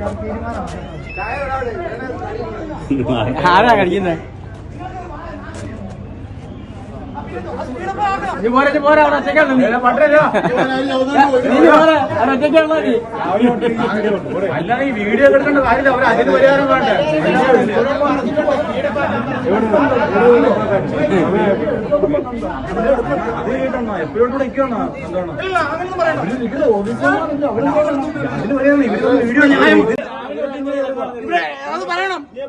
ആരാ കഴിക്കുന്നത് നീ പോരാ നീ പോരാ അവിടെ ഒറ്റയ്ക്കാണ് നീ. പോരാ അവിടെ ഒറ്റയ്ക്കാണല്ലോ നീ അല്ലാതെ ഈ വീഡിയോ എടുക്കേണ്ട കാര്യമില്ല അവർ അതിന് പരിഹാരം വേണ്ടേ എപ്പോഴും നിൽക്കണം എന്താണ് അതിന് ഇവർ വീഡിയോ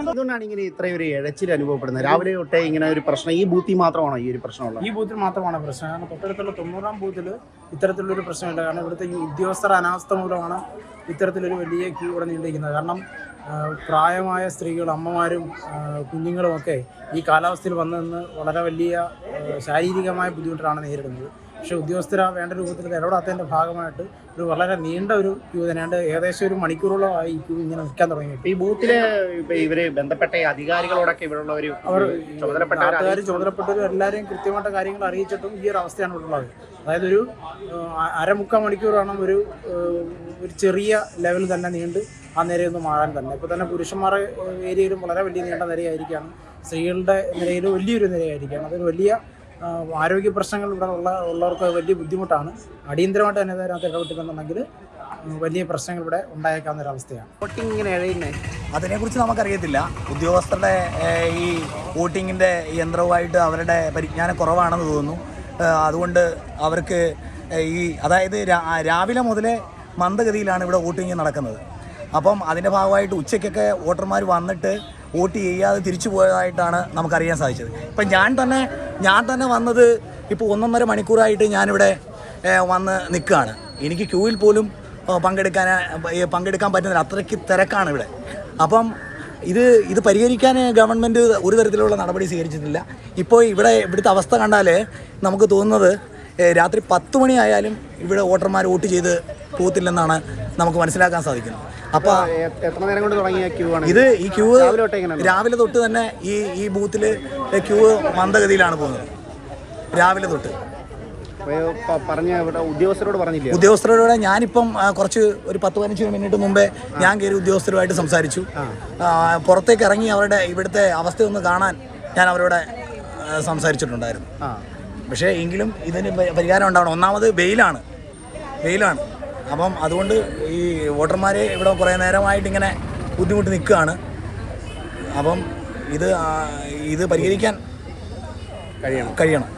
എന്തുകൊണ്ടാണ് ഇങ്ങനെ ഇത്രയും ഒരു ഇഴച്ചിൽ അനുഭവപ്പെടുന്നത്? രാവിലെ തൊട്ടേ ഇങ്ങനെ ഒരു പ്രശ്നം ഈ ബൂത്തിൽ മാത്രമാണോ ഈ ഒരു പ്രശ്നമുള്ളത്? ഈ ബൂത്തിൽ മാത്രമാണ് പ്രശ്നം. കാരണം തൊട്ടടുത്തുള്ള തൊണ്ണൂറാം ബൂത്തിൽ ഇത്തരത്തിലുള്ളൊരു പ്രശ്നമില്ല. കാരണം ഇവിടുത്തെ ഈ ഉദ്യോഗസ്ഥർ അനാസ്ഥ മൂലമാണ് ഇത്തരത്തിലൊരു വലിയ ക്യൂ ഇവിടെ നീണ്ടിരിക്കുന്നത്. കാരണം പ്രായമായ സ്ത്രീകൾ അമ്മമാരും കുഞ്ഞുങ്ങളുമൊക്കെ കുഞ്ഞുങ്ങളും ഒക്കെ ഈ കാലാവസ്ഥയിൽ വന്നു നിന്ന് വളരെ വലിയ ശാരീരികമായ ബുദ്ധിമുട്ടാണ് നേരിടുന്നത്. പക്ഷേ ഉദ്യോഗസ്ഥർ ആ വേണ്ട രൂപത്തിൽ ഇടപെടാത്തതിന്റെ ഭാഗമായിട്ട് ഒരു വളരെ നീണ്ട ഒരു ക്യൂ തന്നെയാണ് ഏകദേശം ഒരു മണിക്കൂറോളമായി ഈ ക്യൂ ഇങ്ങനെ നിൽക്കാൻ തുടങ്ങിയിട്ട് ഈ ബൂത്തിൽ ഇവർ ബന്ധപ്പെട്ട അധികാരികളോടൊക്കെ ഇവിടെയുള്ള ഒരു അവർ ചുമതലപ്പെട്ട നാട്ടുകാർ ചുമതലപ്പെട്ടവരും എല്ലാവരെയും കൃത്യമായിട്ട് കാര്യങ്ങൾ അറിയിച്ചിട്ടും ഈ ഒരു അവസ്ഥയാണ് ഇവിടെ ഉള്ളത്. അതായത് ഒരു അരമുക്കാൽ മണിക്കൂറാണ് ഒരു ഒരു ചെറിയ ലെവൽ തന്നെ നീണ്ട് ആ നിരയൊന്ന് മാറാൻ തന്നെ. ഇപ്പോൾ തന്നെ പുരുഷന്മാരെ ഏരിയയിലും വളരെ വലിയ നീണ്ട നിരയായിരിക്കുകയാണ്. സ്ത്രീകളുടെ നിരയിൽ വലിയൊരു നിരയായിരിക്കുകയാണ്. അതൊരു വലിയ ആരോഗ്യ പ്രശ്നങ്ങൾ ഇവിടെ ഉള്ള ഉള്ളവർക്ക് വലിയ ബുദ്ധിമുട്ടാണ്. അടിയന്തരമായിട്ട് തന്നെ ഇതിനകത്ത് ഇടപെട്ടില്ലെന്നുണ്ടെങ്കിൽ വലിയ പ്രശ്നങ്ങൾ ഇവിടെ ഉണ്ടായേക്കാവുന്ന ഒരു അവസ്ഥയാണ്. വോട്ടിംഗ് ഇങ്ങനെ ഇഴയുന്നേ അതിനെക്കുറിച്ച് നമുക്കറിയത്തില്ല. ഉദ്യോഗസ്ഥരുടെ ഈ വോട്ടിങ്ങിന്റെ യന്ത്രവുമായിട്ട് അവരുടെ പരിജ്ഞാനം കുറവാണെന്ന് തോന്നുന്നു. അതുകൊണ്ട് അവർക്ക് ഈ അതായത് രാവിലെ മുതലേ മന്ദഗതിയിലാണ് ഇവിടെ വോട്ടിംഗ് നടക്കുന്നത്. അപ്പം അതിന്റെ ഭാഗമായിട്ട് ഉച്ചയ്ക്കൊക്കെ വോട്ടർമാർ വന്നിട്ട് വോട്ട് ചെയ്യാതെ തിരിച്ചു പോയതായിട്ടാണ് നമുക്കറിയാൻ സാധിച്ചത്. ഇപ്പം ഞാൻ തന്നെ ഞാൻ തന്നെ വന്നത് ഇപ്പോൾ ഒന്നൊന്നര മണിക്കൂറായിട്ട് ഞാനിവിടെ വന്ന് നിൽക്കുകയാണ്. എനിക്ക് ക്യൂവിൽ പോലും പങ്കെടുക്കാൻ പങ്കെടുക്കാൻ പറ്റുന്നില്ല. അത്രയ്ക്ക് തിരക്കാണ് ഇവിടെ. അപ്പം ഇത് ഇത് പരിഹരിക്കാൻ ഗവൺമെന്റ് ഒരു തരത്തിലുള്ള നടപടി സ്വീകരിച്ചിട്ടില്ല. ഇപ്പോൾ ഇവിടെ ഇവിടുത്തെ അവസ്ഥ കണ്ടാൽ നമുക്ക് തോന്നുന്നത് രാത്രി പത്ത് മണിയായാലും ഇവിടെ വോട്ടർമാർ വോട്ട് ചെയ്ത് പോകത്തില്ലെന്നാണ് നമുക്ക് മനസ്സിലാക്കാൻ സാധിക്കുന്നത്. അപ്പോൾ എത്ര നേരം കൊണ്ട് തുടങ്ങിയ ക്യൂ ആണ്? ഇത് ഈ ക്യൂ രാവിലെ തൊട്ടേ തന്നെ ഈ ഈ ബൂത്തിൽ ക്യൂ മന്ദഗതിയിലാണ് പോകുന്നത്. രാവിലെ തൊട്ട്. പറഞ്ഞ ഉദ്യോഗസ്ഥരോട് പറഞ്ഞില്ല? ഉദ്യോഗസ്ഥരോട് ഞാനിപ്പം കുറച്ച് ഒരു പത്ത് പതിനഞ്ച് മിനിറ്റ് മുമ്പേ ഞാൻ കയറി ഉദ്യോഗസ്ഥരുമായിട്ട് സംസാരിച്ചു. പുറത്തേക്ക് ഇറങ്ങി അവരുടെ ഇവിടുത്തെ അവസ്ഥ ഒന്ന് കാണാൻ ഞാൻ അവരോട് സംസാരിച്ചിട്ടുണ്ടായിരുന്നു. പക്ഷേ എങ്കിലും ഇതിന് പരിഹാരം ഉണ്ടാവണം. ഒന്നാമത് വെയിലാണ്. വെയിലാണ്. അപ്പം അതുകൊണ്ട് ഈ വോട്ടർമാർ ഇവിടെ കുറേ നേരമായിട്ട് ഇങ്ങനെ ബുദ്ധിമുട്ട് നിൽക്കുകയാണ്. അപ്പം ഇത് ഇത് പരിഹരിക്കാൻ കഴിയണം. കഴിയണം.